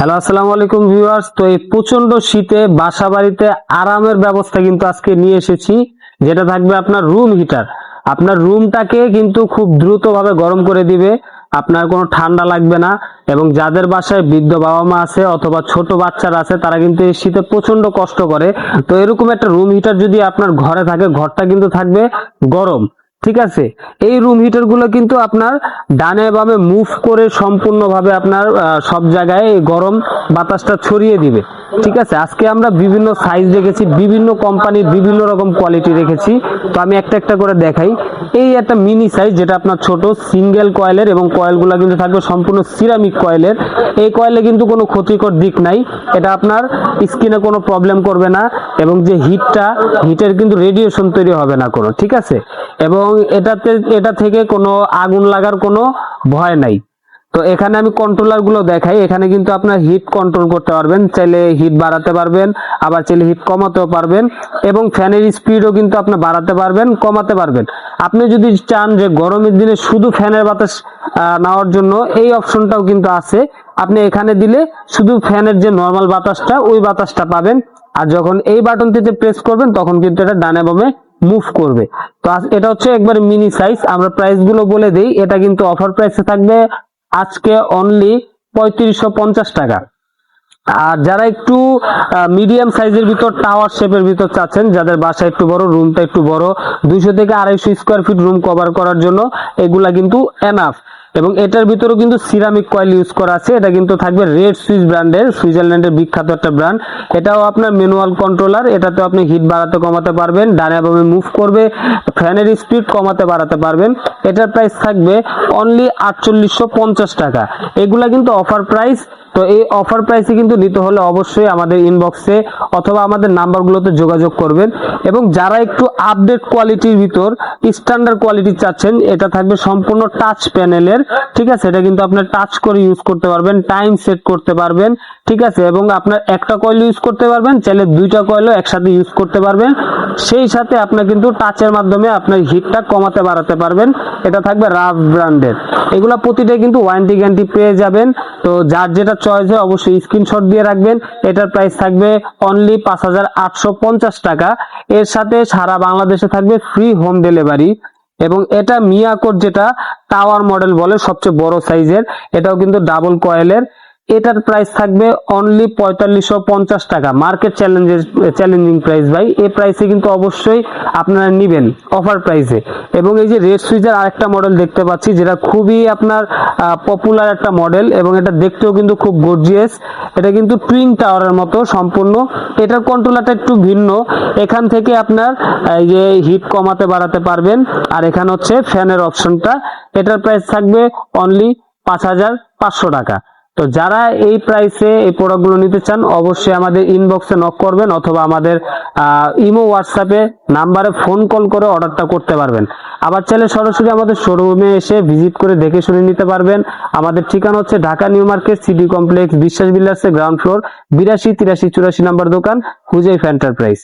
Hello, আসসালামু আলাইকুম viewers. তো এই প্রচণ্ড শীতে বাসা বাড়িতে আরামের ব্যবস্থা কিন্তু আজকে নিয়ে এসেছি, যেটা থাকবে আপনার রুম হিটার আপনার রুমটাকে কিন্তু খুব দ্রুতভাবে গরম করে দিবে, আপনার কোনো ঠান্ডা লাগবে না, এবং যাদের বাসায় বৃদ্ধ বাবা মা আছে অথবা ছোট বাচ্চারা আছে, তারা কিন্তু এই শীতে প্রচণ্ড কষ্ট করে। তো এরকম একটা রুম হিটার যদি আপনার ঘরে থাকে, ঘরটা কিন্তু থাকবে গরম। ঠিক আছে? এই রুম হিটারগুলো কিন্তু আপনার ডানে বামে মুভ করে সম্পূর্ণভাবে আপনার সব জায়গায় গরম বাতাসটা ছড়িয়ে দিবে। ঠিক আছে, আজকে আমরা বিভিন্ন সাইজ রেখেছি বিভিন্ন কোম্পানির বিভিন্ন রকম কোয়ালিটি রেখেছি তো আমি একটা একটা করে দেখাই। এই একটা মিনি সাইজ যেটা আপনার ছোট সিঙ্গেল কয়েলের এবং কয়েলগুলো কিন্তু থাকবে সম্পূর্ণ সিরামিক কয়েলের এই কয়েলে কিন্তু কোনো ক্ষতিকর দিক নাই। এটা আপনার স্কিনে কোনো প্রবলেম করবে না এবং যে হিটটা হিটের কিন্তু রেডিয়েশন তৈরি হবে না কোনো, ঠিক আছে? এবং এটাতে, এটা থেকে কোনো আগুন লাগার কোনো ভয় নাই। তো এখানে আমি কন্ট্রোলারগুলো দেখাই। এখানে কিন্তু আপনার হিট কন্ট্রোল করতে পারবেন, চাইলে হিট বাড়াতে পারবেন, আবার চাইলে হিট কমাতেও পারবেন, এবং ফ্যানের স্পিডও কিন্তু আপনি বাড়াতে পারবেন, কমাতে পারবেন। আপনি যদি চান যে গরমের দিনে শুধু ফ্যানের বাতাস নেওয়ার জন্য, এই অপশনটাও কিন্তু আছে। আপনি এখানে দিলে শুধু ফ্যানের যে নর্মাল বাতাসটা, ওই বাতাসটা পাবেন। আর যখন এই বাটনটিতে প্রেস করবেন, তখন কিন্তু এটা ডানে বামে মুভ করবে। তো এটা হচ্ছে একবার মিনি সাইজ আমরা প্রাইসগুলো বলে দিই। এটা কিন্তু অফার প্রাইসে থাকবে আজকে অনলি পঁয়ত্রিশশো পঞ্চাশ টাকা। আর যারা একটু মিডিয়াম সাইজের ভিতর টাওয়ার শেপের ভিতর চাচ্ছেন, যাদের বাসা একটু বড় রুমটা একটু বড়, দুইশো থেকে আড়াইশো স্কোয়ার ফিট রুম কভার করার জন্য, এগুলা কিন্তু এনাফ এবং এটার ভিতরেও কিন্তু সিরামিক কয়েল ইউজ করা আছে। এটা কিন্তু থাকবে রেড সুইচ ব্র্যান্ডের সুইজারল্যান্ডের বিখ্যাত একটা ব্র্যান্ড এটাও আপনার ম্যানুয়াল কন্ট্রোলার এটাতে আপনি হিট বাড়াতে কমাতে পারবেন, ডানে বামে মুভ করবে, ফ্যানের স্পিড কমাতে বাড়াতে পারবেন। এটার প্রাইস থাকবে অনলি আটচল্লিশশো পঞ্চাশ টাকা। এগুলা কিন্তু অফার প্রাইস তো এই অফার প্রাইসে কিন্তু নিতে হলে অবশ্যই আমাদের ইনবক্সে অথবা আমাদের নাম্বারগুলোতে যোগাযোগ করবেন। এবং যারা একটু আপডেট কোয়ালিটির ভিতর স্ট্যান্ডার্ড কোয়ালিটি চাচ্ছেন, এটা থাকবে সম্পূর্ণ টাচ প্যানেলের ঠিক আছে? এটা কিন্তু আপনার টাচ করে ইউজ করতে পারবেন টাইম সেট করতে পারবেন, ঠিক আছে? এবং আপনার একটা কয়েল ইউজ করতে পারবেন, চাইলে দুইটা কয়েলও একসাথে ইউজ করতে পারবেন। সেই সাথে আপনার কিন্তু টাচের মাধ্যমে আপনার হিটটা কমাতে, বাড়াতে পারবেন। এটা থাকবে রাফ ব্র্যান্ডের এগুলো প্রতিটাই কিন্তু ওয়ারেন্টি গ্যারান্টি পেয়ে যাবেন। তো যার যেটা চয়েস হয়, অবশ্যই স্ক্রিনশট দিয়ে রাখবেন। এটার প্রাইস থাকবে অনলি পাঁচ হাজার আটশো পঞ্চাশ টাকা। এর সাথে সারা বাংলাদেশে থাকবে ফ্রি হোম ডেলিভারি এবং এটা মিয়াকোট যেটা টাওয়ার মডেল বলে সবচেয়ে বড় সাইজের এটাও কিন্তু ডাবল কয়েলের এটার প্রাইস থাকবে অনলি পঁয়তাল্লিশশো পঞ্চাশ টাকা। মার্কেট চ্যালেঞ্জের চ্যালেঞ্জিং প্রাইস ভাই। এই প্রাইসে কিন্তু অবশ্যই আপনারা নিবেন অফার প্রাইসে এবং এই যে রেড সুইচের আরেকটা মডেল দেখতে পাচ্ছি, যেটা খুবই আপনার পপুলার একটা মডেল এবং এটা দেখতেও কিন্তু খুব গর্জিয়াস এটা কিন্তু টুইন টাওয়ারের মতো সম্পূর্ণ। এটার কন্ট্রোলারটা একটু ভিন্ন। এখান থেকে আপনার এই যে হিট কমাতে বাড়াতে পারবেন। আর এখানে হচ্ছে ফ্যানের অপশনটা এটার প্রাইস থাকবে অনলি পাঁচ হাজার পাঁচশো টাকা। তো যারা এই প্রাইসে এই প্রোডাক্টগুলো নিতে চান, অবশ্যই আমাদের ইনবক্সে নক করবেন অথবা আমাদের ইমো হোয়াটসঅ্যাপে নাম্বারে ফোন কল করে অর্ডারটা করতে পারবেন। আবার চাইলে সরাসরি আমাদের শোরুমে এসে ভিজিট করে দেখে শুনে নিতে পারবেন। আমাদের ঠিকানা হচ্ছে Dhaka new market, city complex, Biswas বিল্ডার্সের ground floor বিরাশি, তিরাশি, চুরাশি নাম্বার দোকান, হুজাইফ এন্টারপ্রাইজ